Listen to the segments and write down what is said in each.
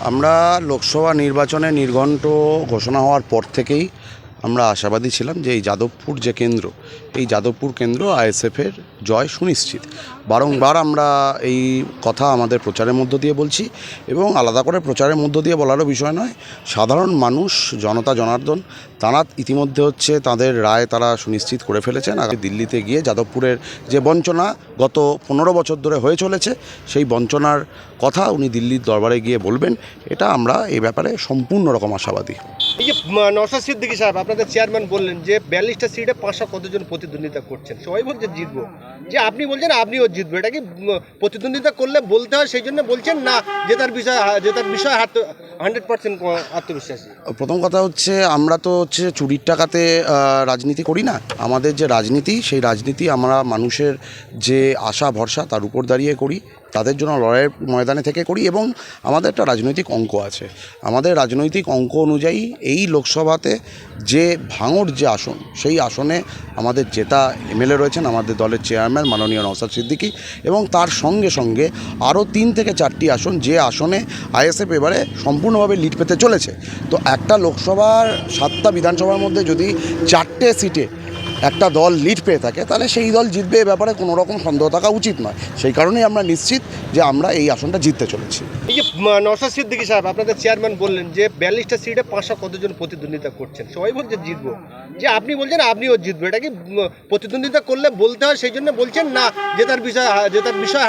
আমরা লোকসভা নির্বাচনে নির্ঘণ্ট ঘোষণা হওয়ার পর থেকেই আমরা আশাবাদী ছিলাম যে এই যাদবপুর যে কেন্দ্র, এই যাদবপুর কেন্দ্র আইএসএফের জয় সুনিশ্চিত। বারংবার আমরা এই কথা আমাদের প্রচারের মধ্য দিয়ে বলছি এবং আলাদা করে প্রচারের মধ্য দিয়ে বলারও বিষয় নয়। সাধারণ মানুষ, জনতা, জনার্দন তারা ইতিমধ্যে হচ্ছে তাদের রায় তারা সুনিশ্চিত করে ফেলেছেন। আগে দিল্লিতে গিয়ে যাদবপুরের যে বঞ্চনা গত পনেরো বছর ধরে হয়ে চলেছে, সেই বঞ্চনার কথা উনি দিল্লির দরবারে গিয়ে বলবেন, এটা আমরা এই ব্যাপারে সম্পূর্ণ রকম আশাবাদী। এই যে নওশাদ সিদ্দিকী সাহেব, আপনাদের চেয়ারম্যান বললেন যে, বিয়াল্লিশটা সিটে পাঁচশো কতজন প্রতিদ্বন্দ্বিতা করছেন? সবাই বলছে জিতবো। যে আপনি বলছেন, আপনিও জিতবো এটা কি প্রতিদ্বন্দ্বিতা করলে বলতে হয়? সেই জন্য বলছেন না, যে তার বিষয়, যে তার বিষয় হান্ড্রেড পার্সেন্ট আত্মবিশ্বাসী? প্রথম কথা হচ্ছে, আমরা তো হচ্ছে চুরির টাকাতে রাজনীতি করি না। আমাদের যে রাজনীতি, সেই রাজনীতি আমরা মানুষের যে আশা, ভরসা, তার উপর দাঁড়িয়ে করি। তাদের জন্য লড়াইয়ের ময়দানে থেকে করি এবং আমাদের একটা রাজনৈতিক অঙ্ক আছে। আমাদের রাজনৈতিক অঙ্ক অনুযায়ী এই লোকসভাতে যে ভাঙড় যে আসন, সেই আসনে আমাদের জেতা এমএলএ রয়েছেন, আমাদের দলের চেয়ারম্যান মাননীয় নওসাদ সিদ্দিকী এবং তার সঙ্গে সঙ্গে আরও তিন থেকে চারটি আসন যে আসনে আইএসএফ এবারে সম্পূর্ণভাবে লিড পেতে চলেছে। তো একটা লোকসভার সাতটা বিধানসভার মধ্যে যদি চারটে সিটে একটা দল লিড পেয়ে থাকে তাহলে সেই দল জিতবে এ ব্যাপারে কোনো রকম সন্দেহ থাকা উচিত নয়। সেই কারণেই আমরা নিশ্চিত যে আমরা এই আসনটা জিততে চলেছি। এই যে নওশাদ সিদ্দিকী সাহেব আপনাদের চেয়ারম্যান বললেন যে বিয়াল্লিশটা সিটে পাঁচশো কতজন প্রতিদ্বন্দ্বিতা করছেন। সবাই বলছে জিতবো। যে আপনি বলছেন আপনিও জিতবো। এটা কি প্রতিদ্বন্দ্বিতা করলে বলতে হয় সেই জন্য বলছেন না জেতার বিষয় জেতার বিষয়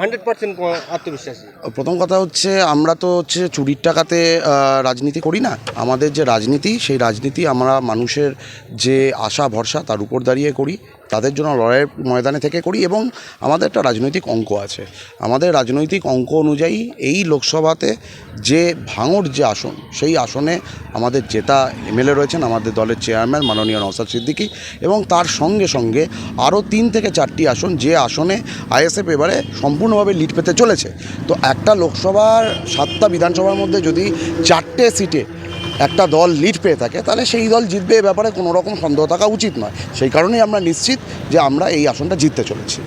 হান্ড্রেড পার্সেন্ট আত্মবিশ্বাসী? প্রথম কথা হচ্ছে আমরা তো হচ্ছে চুরির টাকাতে রাজনীতি করি না। আমাদের যে রাজনীতি সেই রাজনীতি আমরা মানুষের যে আশা ভরসা তার উপর দাঁড়িয়ে করি, তাদের জন্য লড়াইয়ের ময়দানে থেকে করি এবং আমাদের একটা রাজনৈতিক অঙ্ক আছে। আমাদের রাজনৈতিক অঙ্ক অনুযায়ী এই লোকসভাতে যে ভাঙড় যে আসন, সেই আসনে আমাদের জেতা এমএলএ রয়েছেন, আমাদের দলের চেয়ারম্যান মাননীয় নওসাদ সিদ্দিকী এবং তার সঙ্গে সঙ্গে আরও তিন থেকে চারটি আসন যে আসনে আইএসএফ এবারে সম্পূর্ণভাবে লিড পেতে চলেছে। তো একটা লোকসভার সাতটা বিধানসভার মধ্যে যদি চারটে সিটে একটা দল লিড পেয়ে থাকে, তাহলে সেই দল জিতবে এ ব্যাপারে কোনো রকম সন্দেহ থাকা উচিত নয়। সেই কারণেই আমরা নিশ্চিত যে আমরা এই আসনটা জিততে চলেছি।